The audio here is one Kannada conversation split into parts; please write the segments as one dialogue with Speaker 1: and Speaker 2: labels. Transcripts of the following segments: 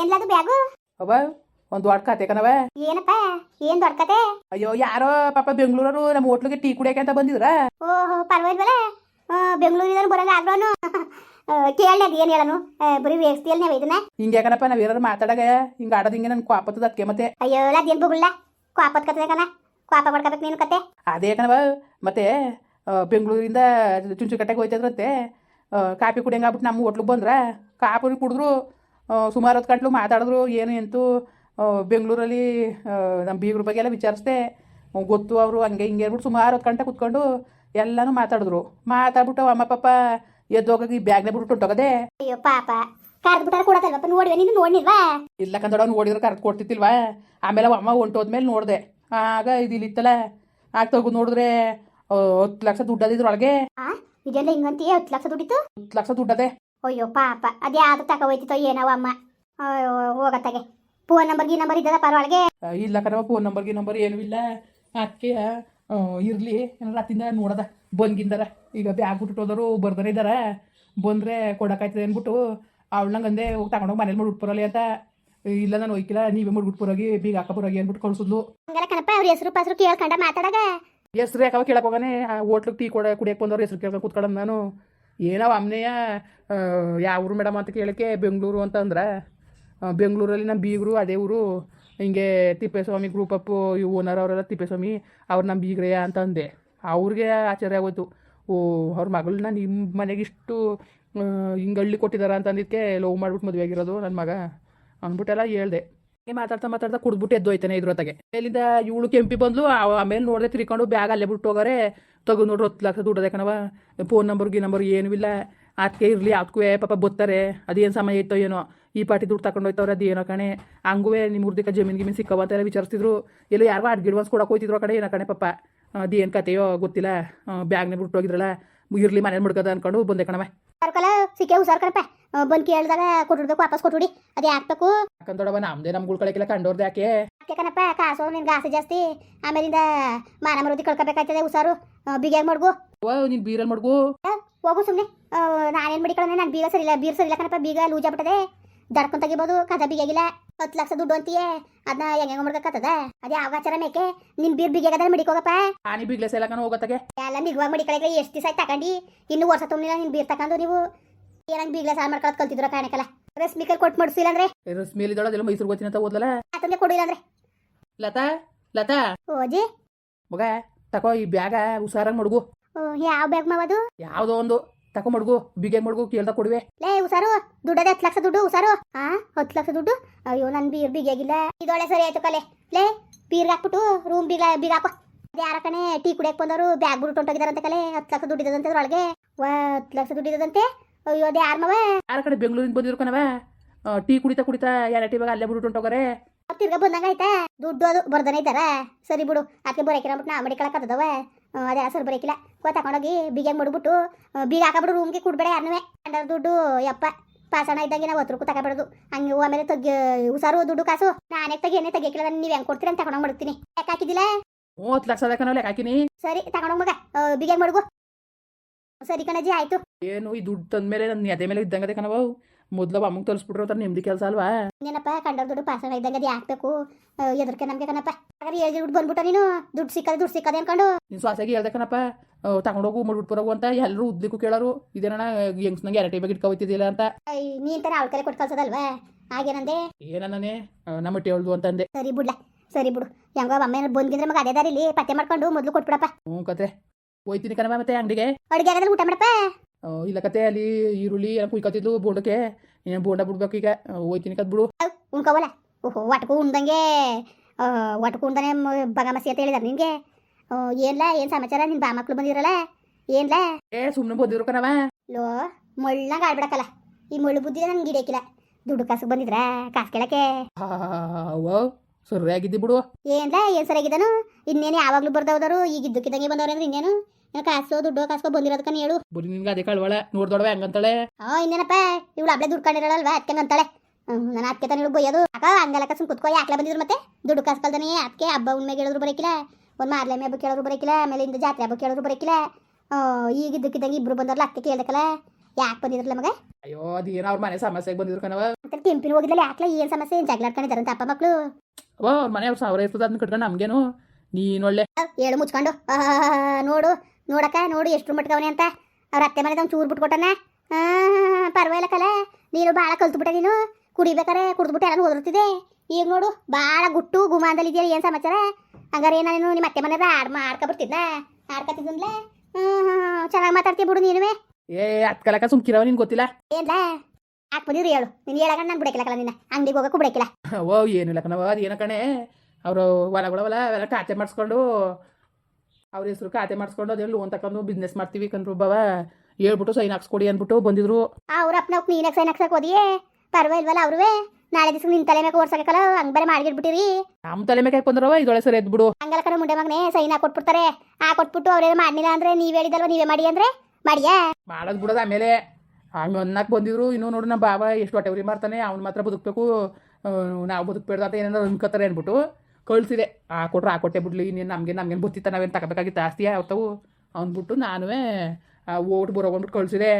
Speaker 1: ಏನ್ಲದು ಬ್ಯಾಗು?
Speaker 2: ಅವ ಒಂದ್ ದೊಡ್ಡ ಕತೆ ಕಣವ
Speaker 1: ಏನಪ್ಪ? ಏನ್ ದೊಡ್ಡ ಕತೆ?
Speaker 2: ಅಯ್ಯೋ ಯಾರೋ ಪಾಪ ಬೆಂಗಳೂರರು ನಮ್ಮ ಹೋಟ್ಲಿಗೆ ಟೀ ಕುಡಿಯಕ್ಕೆ ಅಂತ ಬಂದಿದ್ರ.
Speaker 1: ಓಹೋ ಪರವಾಗಿಲ್ಲ ಬೆಂಗಳೂರಿನ ಬರಲ್ಲ ಆಗ್ರೋನು. ಕೇಳಿ ಅದು ಏನು ಹೇಳನು? ಬರೀ ವೇಸ್ತಿಯಲ್ಲಿ ನಾವು ಇದನ್ನ?
Speaker 2: ಹಿಂಗೆ ಕಣಪ್ಪ ನಾವ್ ಏನಾರು ಮಾತಾಡಗ ಹಿಂಗ ಆಡೋದ್ ಹಿಂಗೆ ನನ್ ಕ್ವಾಪತ್ತದ ಅದಕ್ಕೆ ಮತ್ತೆ.
Speaker 1: ಅಯ್ಯೋ ಅದೇನ್ ಬಗುಳ್ಳ ಕ್ವಾಪತ್ ಕತೆ ಕಣ. ಕ್ವಾಪ ಮಾಡ್ಕೋಬೇಕು ನೀನು ಕತೆ.
Speaker 2: ಅದೇ ಕಣವ ಮತ್ತೆ ಬೆಂಗಳೂರಿಂದ ಚುಂಚುಕಟ್ಟೆಗೆ ಹೋಯ್ತದ್ರಂತೆ. ಕಾಫಿ ಕುಡಿಯಂಗ ಆಗ್ಬಿಟ್ಟು ನಮ್ಮ ಹೋಟ್ಲಿಗೆ ಬಂದ್ರ ಕಾಫಿ ಕುಡಿದ್ರು ಸುಮಾರು ಹೊತ್ತು ಗಂಟ್ಲು ಮಾತಾಡಿದ್ರು ಏನು ಎಂತೂ ಬೆಂಗಳೂರಲ್ಲಿ ನಮ್ಮ ಬೀಗ್ರ ಬಗ್ಗೆ ಎಲ್ಲ ವಿಚಾರಿಸ್ದೆ ಗೊತ್ತು ಅವರು ಹಂಗೆ ಹಿಂಗೆ ಅಂದ್ಬಿಟ್ಟು ಸುಮಾರು ಹೊತ್ತು ಗಂಟೆ ಕುತ್ಕೊಂಡು ಎಲ್ಲನೂ ಮಾತಾಡಿದ್ರು. ಮಾತಾಡ್ಬಿಟ್ಟು ಅಮ್ಮ ಪಾಪ ಎದ್ದೋಗಿ ಈ ಬ್ಯಾಗ್ನೇ ಬಿಟ್ಟು ಹೊಂಟೋಗದೆ.
Speaker 1: ಅಯ್ಯೋ ಪಾಪ. ಕರ್ದು ಬಿಟ್ಟಾರ ಕೊಡತ್ತಲ್ವಪ್ಪ ನೋಡಿವೆ ನೀನು ನೋಡಿಲ್ವಾ
Speaker 2: ಇಲ್ಲ ಕಂದೋಡ ನೋಡಿದ್ರೆ ಕರೆಕ್ಟ್ ಕೊಡ್ತಿತ್ತಿಲ್ವಾ ಆಮೇಲೆ ಅಮ್ಮ ಹೊಂಟೋದ್ಮೇಲೆ ನೋಡಿದೆ. ಆಗ ಇದು ಇಲ್ಲಿತ್ತಲ್ಲ ಆಗ ತೆಗೆದು ನೋಡಿದ್ರೆ ಹತ್ತು ಲಕ್ಷ ದುಡ್ಡದಿದ್ರೊಳಗೆ.
Speaker 1: ಇದೆಲ್ಲ ಹಿಂಗಂತೀಯ? ಹತ್ತು ಲಕ್ಷ ದುಡ್ಡಿತ್ತು?
Speaker 2: ಹತ್ತು ಲಕ್ಷ ದುಡ್ಡದೆ.
Speaker 1: ಅಯ್ಯೋ ಪಾಪ. ಅದೇ ಆತ ತಕ ಹೋಯ್ತಿತ್ತೋ ಏನವ ಅಮ್ಮ. ಅಯ್ಯೋ ಹೋಗತ್ತಾಗೆ. ಫೋನ್ ನಂಬರ್ ಈ ನಂಬರ್ ಇದ್ದದ
Speaker 2: ಪರವಾಳಿಗೆ ಇಲ್ಲ ಕಣವ ಫೋನ್ ನಂಬರ್ಗೆ ನಂಬರ್ ಏನೂ ಇಲ್ಲ. ಅದಕ್ಕೆ ಇರಲಿ. ಏನಾರ ಅತ್ತಿಂದ ನೋಡದ. ಬಂದ್ಗಿಂದಾರ. ಈಗ ಬ್ಯಾಗ್ ಬಿಟ್ಟು ಹೋದವರು ಬರ್ದಾನೆ ಇದ್ದಾರ ಬಂದರೆ ಕೊಡೋಕಾಯ್ತದೆ ಅಂದ್ಬಿಟ್ಟು ಅವಳಂಗೆ ಅಂದೆ ಹೋಗಿ ತಗೊಂಡೋಗಿ ಮನೇಲಿ ಮಾಡಿ ಉಟ್ಬರಲಿ ಅಂತ. ಇಲ್ಲ ನಾನು ಹೋಯ್ಕಿಲ್ಲ ನೀವೇ ಮಾಡಿ ಬರೋಗಿ ಬೀಗ ಹಾಕ ಬರೋಗಿ ಅಂದ್ಬಿಟ್ಟು ಕಳ್ಸಿದ್ಲು.
Speaker 1: ಹಂಗಲ್ಲ ಕಣಪ್ಪ ಅವ್ರ ಹೆಸರು ಪಾಸರು ಕೇಳ್ಕೊಂಡ ಮಾತಾಡಗ?
Speaker 2: ಹೆಸ್ರು ಯಾಕವ ಕೇಳಕ್ಕೆ ಹೋಗಾನೆ? ಹೋಟ್ಲಿಗೆ ಟೀ ಕೊಡ ಕುಡಿಯಕ್ಕೆ ಬಂದವ್ರು ಹೆಸ್ರು ಕೇಳ್ಕೊಂಡು ಕೂತ್ಕೊಳ್ಳೋದು ನಾನು. ಏನೋ ಅಮ್ಮನೆಯ ಯಾವ ಊರು ಮೇಡಮ್ ಅಂತ ಕೇಳಕ್ಕೆ ಬೆಂಗಳೂರು ಅಂತಂದ್ರೆ ಬೆಂಗಳೂರಲ್ಲಿ ನಮ್ಮ ಬೀಗರು, ಅದೇ ಊರು, ಹಿಂಗೆ ತಿಪ್ಪೇಸ್ವಾಮಿ ಗ್ರೂಪ್ ಅಪ್ ಈ ಓನರ್ ಅವರೆಲ್ಲ ತಿಪ್ಪೇಸ್ವಾಮಿ ಅವ್ರು ನಮ್ಮ ಬೀಗ್ರೆಯ ಅಂತ ಅಂದೆ. ಅವ್ರಿಗೆ ಆಶ್ಚರ್ಯ ಆಗೋಯ್ತು. ಓ, ಅವ್ರ ಮಗಳನ್ನ ನಿಮ್ಮ ಮನೆಗೆ ಇಷ್ಟು ಹಿಂಗೆ ಹಳ್ಳಿ ಕೊಟ್ಟಿದ್ದಾರೆ ಅಂತಂದಿದ್ದಕ್ಕೆ ಲವ್ ಮಾಡಿಬಿಟ್ಟು ಮದುವೆ ಆಗಿರೋದು ನನ್ನ ಮಗ ಅಂದ್ಬಿಟ್ಟೆಲ್ಲ ಹೇಳ್ದೆ. ಮಾತಾಡ್ತಾ ಮಾತಾಡ್ತಾ ಕುಡ್ದ್ಬಿಟ್ಟು ಎದ್ದೋಯ್ತಾನೆ ಇದ್ರೊತ್ತಾಗೆ. ಮೇಲಿಂದ ಇವಳು ಕೆಂಪಿ ಬಂದ್ಲು ಆಮೇಲೆ ನೋಡಿದೆ ತಿರ್ಕೊಂಡು ಬ್ಯಾಗ್ ಅಲ್ಲೇ ಬಿಟ್ಟು ಹೋಗಾರೆ. ತಗೋ ನೋಡ್ರಿ ಹತ್ತು ಲಕ್ಷ ಕಣವ ಫೋನ್ ನಂಬರ್ ಗಿ ನಂಬರ್ ಏನೂ ಇಲ್ಲ. ಅದಕ್ಕೆ ಇರಲಿ ಅದಕ್ಕೂ ಪಾಪ ಬತ್ತಾರೆ. ಅದೇನು ಸಮಯ ಇತ್ತೋ ಏನೋ. ಈ ಪಾಟಿ ದುಡ್ಡು ತಗೊಂಡು ಹೋಯ್ತವ್ರೆ ಅದೇನೋ ಕಣೆ. ಹಂಗೂ ನಿಮ್ಮ ಹುಡ್ದಿಕ್ಕ ಜಮೀನ್ ಗಿಮೀನು ಸಿಕ್ಕವ ಅಂತೆಲ್ಲ ವಿಚಾರಿಸ್ತಿದ್ರು. ಎಲ್ಲೋ ಯಾರಿಗೋ ಅಡ್ಗಿಡ್ವಾನ್ಸ್ ಕೊಡಕ್ಕೆ ಹೋಯ್ತಿದ್ರು ಕಡೆ, ಏನೋ ಕಣೆ ಪಾಪ. ಅದೇನು ಕತೆಯೋ ಗೊತ್ತಿಲ್ಲ. ಬ್ಯಾಗ್ನೇ ಬಿಟ್ಟು ಹೋಗಿದ್ರಲ್ಲ. ಇರಲಿ ಮನೇಲಿ ಮುಡ್ಕದ ಅಂದ್ಕೊಂಡು ಬಂದೆ ಕಣವ
Speaker 1: ಸರ್ಕಲ ಸಿಕ್ಕೆ ಹುಷಾರ್ ಕಣಪ್ಪ ಬಂದು ಕೇಳಿದಾಗ ಕೊಟ್ಟಿಡ್ಬೇಕು ವಾಪಸ್ ಕೊಟ್ಬಿಡಿ ಅದೇ
Speaker 2: ನಮ್ದೇ ನಮ್ಗಳ ಕಳೆಗೆಲ್ಲ ಕಂಡೋರ್ದು ಯಾಕೆ?
Speaker 1: ಅದಕ್ಕೆ ಕಣಪ್ಪ ಕಾಸು ನಿನ್ಗೆ ಆಸೆ ಜಾಸ್ತಿ. ಆಮೇಲಿಂದ ಮಾನ ಮರುದಿ ಕಳ್ಕೊಬೇಕಾಯ್ತದೆ ಹುಷಾರು. ಬಿಗಿಯಾಗಿ ಮಾಡ್ಗು.
Speaker 2: ಓ ನೀನು ಬೀರಲ್ಲಿ ಮಡ್ಗು?
Speaker 1: ಹೋಗು ಸುಮ್ಮನೆ ನಾನೇನು ಮಡಿಕೊಳ್ಳೋಣ ನಾನು ಬೀಗ ಸರಿಲ್ಲ ಬೀರ್ ಸರಿಲ್ಲ ಕಣಪ್ಪ ಬೀಗ ಲೂಜ್ ಆಗ್ಬಿಟ್ಟದೆ ದಡ್ಕೊಂಡ್ ತೆಗಿಬೋದು ಕದ ಬಿಗಿಯಾಗಿಲ್ಲ. ಹತ್ತು ಲಕ್ಷ ದುಡ್ಡು ಅಂತೀಯೇ ಅದನ್ನ ಹೆಂಗ ಮಾಡ್ಬೇಕಾಗ್ತದ ಅದೇ ಯಾವ ಆಚಾರ ಮೇಕೆ ನಿನ್ ಬೀರ್ ಬಿಗಿಯಾಗದ ಮಡಿಕೋಗಪ್ಪ.
Speaker 2: ಆನಿ ಬಿಗ್ಲೆಸ್ ಎಲ್ಲ ಕಣ ಹೋಗತ್ತಾಗೆ
Speaker 1: ಎಲ್ಲ ನಿಗ್ವಾಗ ಮಡಿಕಳಿಗೆ ಎಷ್ಟು ದಿವಸ ಆಯ್ತು ತಗೊಂಡು ಇನ್ನು ವರ್ಷ ತುಂಬಿಲ್ಲ ನಿನ್ ಬೀರ್ ತಕೊಂಡು ನೀವು. ಏನಂಗ್ ಬೀಗ್ಲ ಸಾಲ ಮಾಡ್ಕೊಳತ್ ಕಲ್ತಿದ್ರ ಕಾಣಕಲ್ಲ ರಸ್ಮಿಕಲ್ ಕೊಟ್ ಮಾಡಿಸಿಲ್ಲ ಅಂದ್ರೆ
Speaker 2: ರಸ್ಮೇಲಿ ಎಲ್ಲ ಮೈಸೂರು ಗೊತ್ತಿನ ಅಂತ ಓದಲ್ಲ
Speaker 1: ಅದನ್ನೇ ಕೊಡಿಲ್ಲ ಅಂದ್ರೆ
Speaker 2: ಲತಾ ಲತಾ.
Speaker 1: ಓಜಿ
Speaker 2: ಮಗ ತಕೋ ಈ ಬ್ಯಾಗ ಹುಷಾರಾಗಿ ಮಡ್ಗು.
Speaker 1: ಓ, ಯಾವ ಬ್ಯಾಗ್ ಮಾವದು
Speaker 2: ಯಾವುದೋ ಒಂದು. ತಕೊ ಮಡ್ಗು ಬಿಗೆ ಮಡ್ಗು ಕೇಳ್ದ ಕೊಡುವೆ.
Speaker 1: ಲೇ ಉಸಾರು ದುಡ್ಡದೆ ಹತ್ತು ಲಕ್ಷ ದುಡ್ಡು ಉಸಾರು ಹಾ ಹತ್ತು ಲಕ್ಷ ದುಡ್ಡು? ಅಯ್ಯೋ ನನ್ ಬೀರ್ ಬಿಗಿಯಾಗಿಲ್ಲ. ಇದೊಳೆ ಸರಿ ಆಯ್ತು ಕಲೆ. ಲೇ ಬೀರ್ಗೆ ಹಾಕ್ಬಿಟ್ಟು ರೂಮ್ ಬೀಗ ಬೀಗ ಹಾಕೋ. ಅದೇ ಯಾರ ಕಣೆ? ಟೀ ಕುಡಿಯಕ್ ಬಂದವರು ಬ್ಯಾಗ್ ಬಿಟ್ಟು ಹೊಂಟೋಗಿದಾರಂತೆ ಕಲೆ. ಹತ್ತು ಲಕ್ಷ ದುಡ್ಡು ಇದ್ದಂತೆ ಅದ್ರೊಳಗೆ. ಹತ್ತು ಲಕ್ಷ ದುಡ್ಡು ಇದ್ದಂತೆ ಅಯ್ಯೋ ಅದೇ ಯಾರ ಮವ?
Speaker 2: ಯಾರ ಕಡೆ ಬೆಂಗಳೂರಿಂದ ಬಂದಿರು ಕಣವ? ಟೀ ಕುಡಿತಾ ಕುಡಿತಾ ಯಾರ ಟೀ ಇವಾಗ ಅಲ್ಲೇ ಬಿಟ್ಟು ಹೊಂಟೋಗಾರೆ?
Speaker 1: ತಿರ್ಗ ಬಂದಂಗ ಆಯ್ತಾ? ದುಡ್ಡು ಅದು ಬರ್ದನೆ ಇದ್ದಾರ. ಸರಿ ಬಿಡು ಆಕೆ ಬರೋಕಿರ ಬಿಟ್ಟು ನಾ ಮಡಿಕೊಳಕತ್ತದವ ಅದೇ ಹೆಸರು ಬರೀಕಿಲ್ಲ. ಕೋ ತಗೊಂಡೋಗಿ ಬೀಗ ಮಾಡ್ಬಿಟ್ಟು ಬೀಗ ಹಾಕಬಿಡು ರೂಮ್ಗೆ ಕೊಡ್ಬೇಡ ಯಾರನ್ನೇ ಅಂಡರ್ ದುಡ್ಡು ಯಪ್ಪ ಪಾಸಣ ಇದ್ದಂಗೆ ನಾವು ಹತ್ರಕ್ಕೂ ತಗೊಬಿಡೋದು ಹಂಗೆ ಆಮೇಲೆ ತೆಗಿ ಹುಷಾರು ದುಡ್ಡು ಕಾಸು. ನಾನೇ ತಗಿ ಏನೇ ತೆಗಿಯಕ್ಕಿಲ್ಲ ನೀವು ಹೆಂಗ್ ಕೊಡ್ತೀರ ಅಂತ ತಗೊಂಡೋಗಿ ಮಾಡ್ತೀನಿ ಲೆಕ್ಕ ಹಾಕಿದಿಲ್ಲ
Speaker 2: ಮೂವತ್ತು ಲಕ್ಷ ಲೆಕ್ಕ ಹಾಕಿನಿ.
Speaker 1: ಸರಿ ತಗೊಂಡೋಗ ಮಗ. ಬೀಗ ಮಡ್ಗು. ಸರಿ ಕಣಜಿ ಆಯ್ತು.
Speaker 2: ಏನು ಈ ದುಡ್ಡು ತಂದ್ಮೇಲೆ ನನ್ನ ಎದೆ ಮೇಲೆ ಇದ್ದಂಗದೆ ಕಣವ ಮೊದ್ಲು ಅಮ್ಮಂಗೆ ತೋರಿಸ್ಬಿಟ್ರು ಅಂತ ನೆಮ್ಮದಿ ಕೆಲಸ ಅಲ್ವಾ?
Speaker 1: ಏನಪ್ಪ ಕಂಡರ್ ದುಡ್ಡು ಪಾಸ್ ಇದ್ದಂಗೆ ಅದು ಹಾಕ್ಬೇಕು ಎದರ್ಕೆ ನಮಗೆ ಕಣಪ್ಪ. ಹಾಗಾದ್ರೆ ಏಳು ದುಡ್ಡು ಬಂದ್ಬಿಟ್ಟ ನೀನು? ದುಡ್ಡು ಸಿಕ್ಕದೆ ದುಡ್ಡು ಸಿಕ್ಕದೆ ಅನ್ಕೊಂಡು.
Speaker 2: ನೀನು ಸ್ವಾಸಾಗಿ ಹೇಳ್ದೆ ಕಣಪ್ಪ ತಗೊಂಡೋಗು ಮುಡ್ಬಿಟ್ಟು ಬರೋಗು ಅಂತ ಎಲ್ಲರೂ ಉದ್ಲಿಕ್ಕೂ ಕೇಳೋರು. ಇದೇನಣ್ಣ ಹೆಂಗ್ಸ್ ನಂಗೆ ಎರಡು ಬಗ್ಗೆ ಇಟ್ಕೊಯ್ತಿದ್ದಿಲ್ಲ ಅಂತ.
Speaker 1: ನೀನ್ ತಾನೆ ಅವಳ ಕಡೆ ಕೊಟ್ಟು ಕಳ್ಸೋದಲ್ವಾ? ಹಾಗೇನಂದೆ?
Speaker 2: ಏನನ್ನೇ ನಮ್ಮ ಟೇಳ್ದು ಹೇಳ್ದು ಅಂತಂದೆ.
Speaker 1: ಸರಿ ಬಿಡ್ಲ ಸರಿ ಬಿಡು. ಹೆಂಗೋ ಅಮ್ಮ ಬಂದಿದ್ರೆ ಮಗ ಅದೇ ದಾರಿಲಿ ಪತ್ತೆ ಮಾಡ್ಕೊಂಡು ಮೊದಲು ಕೊಟ್ಬಿಡಪ್ಪ.
Speaker 2: ಹ್ಞೂ ಕತೆ ಹೋಯ್ತೀನಿ ಕಣಪ್ಪ ಮತ್ತೆ ಅಂಗಡಿಗೆ.
Speaker 1: ಅಡುಗೆ ಆಗದಲ್ಲಿ ಊಟ ಮಾಡಪ್ಪ?
Speaker 2: ಇಲ್ಲ ಕತೆ ಅಲ್ಲಿ ಈರುಳ್ಳಿ ಏನೋ ಕುಯ್ಕೊತಿದ್ಲು ಬೋಂಡಕ್ಕೆ. ಏನು ಬೋಂಡ ಬಿಡ್ಬೇಕು ಈಗ? ಹೋಯ್ತೀನಿ ಕತ್ ಬಿಡು.
Speaker 1: ಉಣ್ಕೋವಲ್ಲ? ಓಹೋ ಒಟ್ಕು ಉಣ್ದಂಗೆ ಆ, ಒಟ್ಕು ಉಣ್ದಾನೆ ಮ- ಬಗ ಮಸಿ ಅಂತ ಹೇಳಿದಾರೆ ನಿಮಗೆ. ಏನ್ಲ ಏನ್ ಸಮಾಚಾರ? ನಿನ್ ಬಾ ಮಕ್ಳು ಬಂದಿರಲ್ಲ ಏನ್ಲ?
Speaker 2: ಏ ಸುಮ್ಮನೆ ಬಂದಿರು ಕಣವ.
Speaker 1: ಲೋ ಮುಳ್ಳಂಗ ಆಡ್ಬಿಡಕಲ್ಲ ಈ ಮುಳ್ಳು ಬುದ್ಧಿ ನಂಗೆ ಗಿಡಕ್ಕಿಲ್ಲ ದುಡ್ಡು ಕಾಸು ಬಂದಿದ್ರ? ಕಾಸು ಕೇಳಕ್ಕೆ.
Speaker 2: ಸರಿಯಾಗಿದ್ದಿ ಬಿಡು.
Speaker 1: ಏನ್ಲ ಏನ್ ಸರಿಯಾಗಿದ್ದಾನು? ಇನ್ನೇನು ಯಾವಾಗ್ಲೂ ಬರ್ದವ್ರು ಈಗ ಇದ್ದಕ್ಕಿದ್ದಂಗೆ ಬಂದವ್ರೆ ಅಂದ್ರೆ ಇನ್ನೇನು? ಕಾಸು ದುಡ್ಡು ಕಾಸ್ಕೊ ಬಂದಿರೋದಕ್ಕನ ಹೇಳು.
Speaker 2: ಬರೀ ನಿನ್ಗೆ ಅದೇ ಕಳ್ವಳ? ನೋಡ್ದೊಡವೆ ಹಂಗಂತಾಳೆ?
Speaker 1: ಆ ಇನ್ನೇನಪ್ಪ? ಇವಳು ಅಬ್ಳೆ ದುಡ್ಡು ಕಂಡಿರಲ್ವಾ ಅದಕ್ಕೆ ಅಂತಾಳೆ ನಾನು ಅದಕ್ಕೆ ತಾನೆ ಹೇಳು ಬೈಯೋದು. ಅಕ್ಕ ಹಂಗಲ್ಲ ಸುಮ್ ಕುತ್ಕೋ. ಯಾಕೆ ಬಂದಿದ್ರು ಮತ್ತೆ? ದುಡ್ಡು ಕಾಸು ಕಲ್ದಾನೆ ಅದಕ್ಕೆ ಹಬ್ಬ ಉಣ್ಮೆ ಹೇಳಿದ್ರು ಬರಕಿಲ್ಲ. ಒಂದು ಮಾರ್ಲೆಮೆ ಹಬ್ಬ ಕೇಳೋರು ಬರಕಿಲ್ಲ. ಆಮೇಲೆ ಇಂದ ಜಾತ್ರೆ ಹಬ್ಬ ಕೇಳೋರು ಬರೋಕಿಲ್ಲ. ಈಗ ಇದ್ದಕ್ಕಿದ್ದಂಗೆ ಇಬ್ರು ಬಂದವ್ರಲ್ಲ ಅದಕ್ಕೆ ಕೇಳ್ದಕ್ಕಲ್ಲ ಯಾಕೆ ಬಂದಿದ್ರಲ್ಲ ಮಗ?
Speaker 2: ಅಯ್ಯೋ ಅದೇನೋ ಅವ್ರ ಮನೆ ಸಮಸ್ಯೆಗೆ ಬಂದಿದ್ರು ಕಣವ
Speaker 1: ಅಂತ ಕೆಂಪಿನ ಹೋಗಿದ್ಲಲ್ಲ ಯಾಕ್ಲ ಏನು ಸಮಸ್ಯೆ? ಏನ್ ಜಗಳಾಡ್ಕೊಂಡಿದಾರಂತ ಅಪ್ಪ ಮಕ್ಳು.
Speaker 2: ಓ ಅವ್ರ ಮನೆ ಅವ್ರ ಸಾವಿರ ಇರ್ತದ ಅದನ್ನ ಕಟ್ಕೊಂಡು ನಮ್ಗೇನು? ಒಳ್ಳೆ
Speaker 1: ಹೇಳು ಮುಚ್ಕೊಂಡು. ನೋಡು. ನೋಡಕ್ಕ ನೋಡು ಎಷ್ಟು ಮಟ್ಕವನೆ ಅಂತ. ಅವ್ರ ಅತ್ತೆ ಮನೆದ ಒಂದು ಚೂರು ಬಿಟ್ಕೊಟ್ಟನ. ಪರವಾಗಿಲ್ಲ ಕಲ. ನೀನು ಭಾಳ ಕಲ್ತ್ಬಿಟ್ಟೆ ನೀನು. ಕುಡಿಬೇಕಾರೆ ಕುಡಿದ್ಬಿಟ್ಟು ಎಲ್ಲ ಓದಿರ್ತಿದೆ ಈಗ ನೋಡು ಭಾಳ ಗುಟ್ಟು ಗುಮಾನದಲ್ಲಿ ಇದೆಯಲ್ಲ ಏನು ಸಮಾಚಾರ? ಹಂಗಾರೆ ಏನ ನೀನು ನಿಮ್ಮ ಅತ್ತೆ ಮನೆದ ಆಡ್ ಆಡ್ಕೊಬಿಡ್ತಿದ್ನ ಆಡ್ಕೊತಿದ್ನಲ್ಲ ಹ್ಞೂ ಚೆನ್ನಾಗಿ ಮಾತಾಡ್ತೀಯ ಬಿಡು ನೀನುವೆ.
Speaker 2: ಏ ಅತ್ಕಲಕ ಸುಮ್ಕಿರವ ನಿನ್ ಗೊತ್ತಿಲ್ಲ?
Speaker 1: ಏನ್ಲ? ಯಾಕೆ ಬಂದಿರಿ ಹೇಳು. ನೀನು ಹೇಳಕ ನಾನು ಬಿಡಕಿಲ್ಲ ನಿನ್ನ. ಅಂಗಡಿಗೆ ಹೋಗಕ್ಕೂ ಬಿಡಕಿಲ್ಲ.
Speaker 2: ಓ ಏನಿಲ್ಲ ಕಣವ ಅದೇನ ಕಣೆ. ಅವರು ಹೊಲಗಳವಲ್ಲ ಅವೆಲ್ಲ ಖಾತೆ ಮಾಡಿಸ್ಕೊಂಡು ಅವ್ರ ಹೆಸರು ಖಾತೆ ಮಾಡಿಸ್ಕೊಂಡು ಅದೇ ಲೋನ್ ತಗೊಂಡು ಬಿಸ್ನೆಸ್ ಮಾಡ್ತೀವಿ ಕಣ್ರು ಬಾವ. ಹೇಳ್ಬಿಟ್ಟು ಸೈನ್ ಹಾಕ್ಸ್ಕೊಡಿ ಅಂದ್ಬಿಟ್ಟು ಬಂದಿದ್ರು.
Speaker 1: ಅವ್ರ ಅಪ್ಪನ ನೀನಾಗ ಸೈನ್ ಹಾಕ್ಸಕ್ ಹೋದಿಯೇ? ಪರವಾಗಿಲ್ವಲ್ಲ ಅವ್ರುವೆ? ನಾಳೆ ದಿವಸ ನಿನ್ ತಲೆ ಮೇಲೆ ಓಡ್ಸಕಲ್ಲ ಹಂಗ್ ಬೇರೆ ಮಾಡಿಬಿಟ್ಟಿರಿ
Speaker 2: ನಮ್ ತಲೆ ಮೇಲೆ ಬಂದ್ರವ? ಇದೊಳೆ ಸರಿ ಎದ್ಬಿಡು.
Speaker 1: ಹಂಗಲ್ಲ ಕಣ ಮುಂಡೆ ಮಗನೇ ಸೈನ್ ಹಾಕೊಟ್ಬಿಡ್ತಾರೆ ಕೊಟ್ಬಿಟ್ಟು ಅವ್ರೇನು ಮಾಡ್ಲಿಲ್ಲ ಅಂದ್ರೆ ನೀವ್ ಹೇಳಿದಲ್ವ ನೀವೇ ಮಾಡಿ ಅಂದ್ರೆ? ಮಾಡಿಯಾ?
Speaker 2: ಮಾಡೋದು ಬಿಡೋದು ಆಮೇಲೆ. ಹಂಗೆ ಅನ್ನಕ್ಕೆ ಬಂದಿದ್ರು ಇನ್ನೂ ನೋಡು ನಮ್ಮ ಬಾಬಾ ಎಷ್ಟು ಹೊಟ್ಟೆ ಉರಿ ಮಾಡ್ತಾನೆ ಅವ್ನು ಮಾತ್ರ ಬದುಕಬೇಕು ನಾವು ಬದುಕಬೇಡ್ದು ಅಂತ ಏನಾದ್ರು ಅನ್ಕೋತಾರೆ ಅಂದ್ಬಿಟ್ಟು. ಕಳಿಸಿದೆ. ಆ ಕೊಟ್ರೆ ಆ ಕೊಟ್ಟೆ ಬಿಡ್ಲಿ ಇನ್ನೇನು ನಮಗೆ ನಮ್ಗೇನು ಗೊತ್ತಿತ್ತ ನಾವೇನು ತಗೋಬೇಕಾಗಿತ್ತು? ಆಸ್ತಿ ಆಗ್ತಾವು ಅಂದ್ಬಿಟ್ಟು ನಾನು ಓಟ್ ಬರೋಗೊಂಡ್ಬಿಟ್ಟು ಕಳಿಸಿದೆ.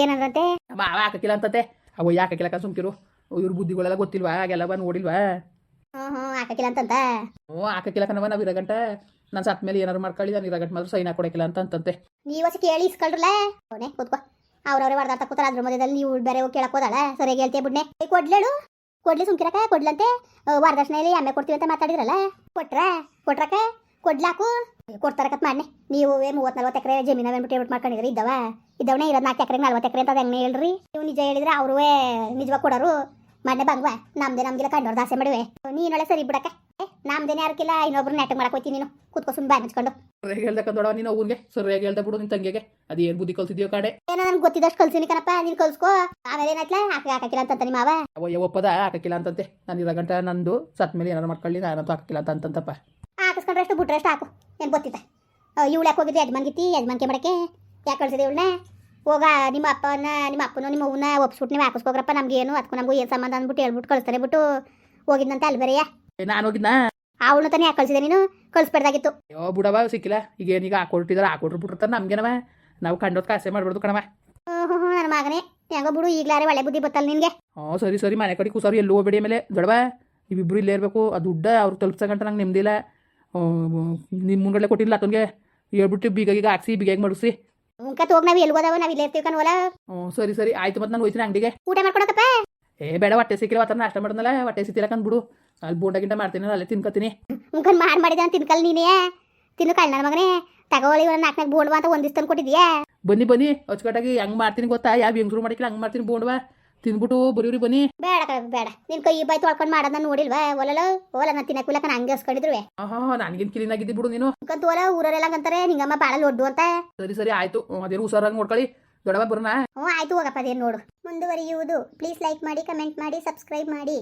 Speaker 1: ಏನಂದ್ರಂತೆ
Speaker 2: ಮಾವ ಹಾಕಕ್ಕಿಲ್ಲ ಅಂತತೆ. ಅವ ಯಾಕಕ್ಕಿಲ್ಲ ಸುಮ್ಕಿರು. ಇವ್ರ ಬುದ್ಧಿಗಳೆಲ್ಲ ಗೊತ್ತಿಲ್ವಾ? ಹಾಗೆಲ್ಲ ಬಂದು ನೋಡಿಲ್ವಾ?
Speaker 1: ಹಾಕಕ್ಕಿಲ್ಲ ಅಂತಂತ?
Speaker 2: ಹ್ಞೂ ಹಾಕಕ್ಕಿಲ್ಲ ಕಣವ ನಾವು ಇರಗಂಟ ನಾನು ಸತ್ ಮೇಲೆ ಏನಾರು ಮಾಡ್ಕೊಳ್ಳಿ ನಾನು ಇರಗಂಟ ಮಾತ್ರ ಸೈನ್ ಹಾಕೊಡಕ್ಕಿಲ್ಲ ಅಂತ ಅಂತಂತೆ.
Speaker 1: ನೀವು ಕೇಳಿ ಇಸ್ಕೊಳ್ರಲ್ಲ? ಕೂತ್ಕೋ. ಅವ್ರವ್ರೆ ಹೊಡೆದಾಡ್ತಾ ಕೂತಾರ ಅದ್ರ ಮಧ್ಯದಲ್ಲಿ ನೀವು ಬೇರೆ ಹೋಗಿ ಕೇಳಕ್ ಹೋದಾಳ? ಸರಿಯಾಗಿ ಹೇಳ್ತೀಯ ಬಿಡ್ನೆ? ಕೊಡ್ಲೇಡು ಕೊಡ್ಲೇಳು. ಕೊಡ್ಲಿ ಸುಮ್ಕಿರಕ, ಕೊಡ್ಲಂತೆ ವರದಕ್ಷಿಣೆಯಲ್ಲಿ ಎಮ್ಮೆ ಕೊಡ್ತೀವಿ ಅಂತ ಮಾತಾಡಿದ್ರಲ್ಲ? ಕೊಟ್ರ? ಕೊಟ್ರಕ? ಕೊಡ್ಲಾಕು? ಕೊಡ್ತಾರಕತ್ ಮಾಡ್ನೆ. ನೀವು ಮೂವತ್ ನಲ್ವತ್ತು ಎಕರೆ ಜಮೀನ ಬಂದ್ಬಿಟ್ಟು ಮಾಡ್ಕೊಂಡಿದ್ರಿ ಇದ್ದವ? ಇದ್ದವನೇ ಇರೋದು ನಾಲ್ಕು ಎಕರೆ ನಲ್ವತ್ತು ಎಕರೆ ಅಂತ ಹೆಂಗೆ ಹೇಳ್ರಿ. ನೀವು ನಿಜ ಹೇಳಿದ್ರೆ ಅವರು ನಿಜವಾಗ ಕೊಡೋರು. ಮಾಡ್ನೆ ಬಂಗ್ವ, ನಮ್ದೇ ನಮ್ಗೆಲ್ಲ ಕಂಡೋರ್ ದಾಸೆ ಮಾಡುವೆ. ನೀನೊಳೆ ಸರಿ ಬಿಡಕ್ಕ ನಮ್ದೇನೆ ಯಾರಕ್ಕಿಲ್ಲ ಇನ್ನೊಬ್ರು ನೆಟ್ ಮಾಡಕ್ ಹೋಯ್ತೀನಿ ನೀನು. ಕೂತ್ಕೊ ಸುಮ್ಮನೆ ಬಾಯ್ ಮುಚ್ಕೊಂಡು.
Speaker 2: ಸರಿಯಾಗಿ ಕಂದೋಡ ನೀನು ಅವ್ನಿಗೆ ಸರಿಯಾಗಿ ಹೇಳ್ದೆ ಬಿಡು ನಿನ್ ತಂಗಿಗೆ. ಅದೇನು ಬುದ್ಧಿ ಕಲ್ತಿದ್ಯೋ ಕಾಡೆ
Speaker 1: ಏನೋ ನನ್ಗೆ ಗೊತ್ತಿದ್ದಷ್ಟು ಕಲ್ಸಿನಿ ಕಣಪ್ಪ ನೀನು ಕಲ್ಸ್ಕೋ. ಆಮೇಲೆ ಏನಾಯ್ತಲ್ಲ ಹಾಕಿ ಹಾಕಿಲ್ಲ ಅಂತ ನಿಮ್ಮ ಮಾವ.
Speaker 2: ಅವ ಒಪ್ಪದ ಹಾಕಕ್ಕಿಲ್ಲ ಅಂತಂತೆ. ನಾನು ಇರಗಂಟ ನಂದು ಸತ್ ಮೇಲೆ ಏನಾರು ಮಾಡ್ಕೊಳ್ಳಿ ನಾನಂತೂ ಹಾಕಿಲ್ಲ ಅಂತ ಅಂತಂತಪ್ಪ.
Speaker 1: ಹಾಕಿಸ್ಕೊಂಡ್ರೆ ಅಷ್ಟು ಬಿಟ್ರೆ ಅಷ್ಟು ಹಾಕು. ಏನು ಗೊತ್ತಿತ್ತ ಇವಳು ಯಾಕೆ ಹೋಗಿದ್ದೆ ಯಜಮಾನ್ಗಿತ್ತಿ ಯಜಮಾನ್ಕೆ ಮಾಡಕ್ಕೆ ಯಾಕೆ ಕಳ್ಸಿದೆ ಇವಳನ್ನ? ಹೋಗ ನಿಮ್ಮ ಅಪ್ಪನ ನಿಮ್ಮ ಅಪ್ಪನ ನಿಮ್ಮ ಅವ್ವನ ಒಪ್ಸ್ಬಿಟ್ಟು ನೀವು ಹಾಕಿಸ್ಕೋಗ್ರಪ್ಪ ನಮ್ಗೆ ಏನು ಅದಕ್ಕೂ ನಮಗೂ ಏನು ಸಂಬಂಧ ಅಂದ್ಬಿಟ್ಟು ಹೇಳ್ಬಿಟ್ಟು ಕಳಿಸ್ತಾರೆ ಬಿಟ್ಟು ಹೋಗಿದ್ದಂತೆ ಅಲ್ಲಿ ಬೇರೆಯ
Speaker 2: ನಾನು ಹೋಗಿದ್ನಾ?
Speaker 1: ಅವಳು ತಾನೇ ಯಾಕೆ ಕಳ್ಸಿದೆ ನೀನು? ಕಳಿಸ್ಬೇಡ್ದಾಗಿತ್ತು
Speaker 2: ಅಯ್ಯೋ ಬಿಡವ ಸಿಕ್ಕಿಲ್ಲ. ಈಗ ಏನೀಗ ಹಾಕೊಟ್ಟಿದಾರೆ ಹಾಕೊಟ್ರು ಬಿಟ್ಟಿರ್ತಾರೆ ನಮ್ಗೇನವ ನಾವು ಕಂಡೋದ್ ಕಾಸೆ ಮಾಡ್ಬಿಡ್ದು ಕಣವ
Speaker 1: ಹ್ಞೂ ಹ್ಞೂ ನನ್ನ ಮಗನೇ. ಹೆಂಗೋ ಬಿಡು ಈಗಲಾರೆ ಒಳ್ಳೆ ಬುದ್ಧಿ ಬತ್ತಲ್ಲ ನಿನಗೆ.
Speaker 2: ಹ್ಞೂ ಸರಿ ಸರಿ ಮನೆ ಕಡೆ ಕೂಸವ್ರು ಎಲ್ಲೂ ಹೋಗ್ಬೇಡಿ ಆಮೇಲೆ. ದೊಡವ ಇವಿಬ್ರು ಇಲ್ಲೇ ಇರಬೇಕು. ಆ ದುಡ್ಡ ಅವ್ರು ತಲುಪ್ಸಂಗಂಟ ನಂಗೆ ನೆಮ್ಮದಿಲ್ಲ ನಿಮ್ಮ ಮುಂಗಡೆ ಕೊಟ್ಟಿಲ್ಲ ಅತನಿಗೆ ಹೇಳ್ಬಿಟ್ಟು ಬೀಗ ಈಗ ಹಾಕ್ಸಿ ಬೀಗ ಹೇಗೆ ಮಾಡಿಸಿ
Speaker 1: ಮುಂಕತ್ ಹೋಗಿ ನಾವು ಎಲ್ಗೋದವ ನಾವು ಇಲ್ಲೇ ಇರ್ತೀವಿ ಕಣ್ವಲ್ಲ
Speaker 2: ಹ್ಞೂ ಸರಿ ಸರಿ. ಆಯ್ತು ಮತ್ತೆ ನಾನು ಹೋಯ್ತೀನಿ ಅಂಗಡಿಗೆ.
Speaker 1: ಊಟ ಮಾಡ್ಕೊಡಕಪ್ಪ
Speaker 2: ಏ ಬೇಡ ಹೊಟ್ಟೆ ಸಿಕ್ಕಿಲ್ಲ ಅವತ್ತ ನಾಷ್ಟ ಮಾಡಿದ್ನಲ್ಲ ಹೊಟ್ಟೆ ಸಿಕ್ಕಿಲ್ಲ ಕಂದ್ಬಿಡು ಅಲ್ಲಿ ಬೋಂಡ ಗಿಂಡ ಮಾಡ್ತೀನಿ ಅಲ್ಲೇ ತಿನ್ಕೋತೀನಿ.
Speaker 1: ಮುಖನ್ ಮಾಡ್ ಮಾಡಿದ ತಿನ್ಕಲ್ ನೀನೇ. ತಿನ್ನು ಕಳ್ಳ ನನ್ನ ಮಗನೇ. ತಗೋಳಿ ಒಂದು ನಾಲ್ಕು ನಾಲ್ಕು ಬೋಂಡ್ವಾ ಅಂತ ಒಂದಿಷ್ಟು ತಂದು ಕೊಟ್ಟಿದ್ಯಾ?
Speaker 2: ಬನ್ನಿ ಬನ್ನಿ ಅಚ್ಚುಕಟ್ಟಾಗಿ ಹೆಂಗ್ ಮಾಡ್ತೀನಿ ಗೊತ್ತಾ? ಯಾವ ಹೆಂಗ್ರು ಮಾಡಿಕ್ಕಿಲ್ಲ ಹಂಗ್ ಮಾಡ್ತೀನಿ ಬೋಂಡ್ವಾ. ತಿನ್ಬಿಟ್ಟು ಬರೀವ್ರಿ ಬನ್ನಿ.
Speaker 1: ಬೇಡ ಕಣ ಬೇಡ. ನಿನ್ ಕೈ ಬಾಯಿ ತೊಳ್ಕೊಂಡು ಮಾಡೋದ್ ನೋಡಿಲ್ವ? ಒಲಲ ಓಲ ನಾ ತಿನ್ನಕ್ಕಿಲ್ಲ ಕಣ ಹಂಗೆ ಹಸ್ಕೊಂಡಿದ್ರು
Speaker 2: ಹಾಂ ನನಗೇನು ಕ್ಲೀನ್ ಆಗಿದ್ದು ಬಿಡು ನೀನು.
Speaker 1: ಊರರೆಲ್ಲ ಅಂತಾರೆ ನಿಂಗಮ್ಮ ಬಾಳ ಲೊಡ್ಡು ಅಂತ.
Speaker 2: ಸರಿ ಸರಿ ಆಯ್ತು. ಅದೇನು ಹುಷಾರಾಗಿ ನೋಡ್ಕೊಳ್ಳಿ. ದೊಡ್ಡವ ಬರೋಣ
Speaker 1: ಹ್ಞೂ, ಆಯ್ತು ಹೋಗಪ್ಪ ಅದೇನು ನೋಡು. ಮುಂದುವರಿಯುವುದು. ಪ್ಲೀಸ್ ಲೈಕ್ ಮಾಡಿ ಕಮೆಂಟ್ ಮಾಡಿ ಸಬ್ಸ್ಕ್ರೈಬ್ ಮಾಡಿ.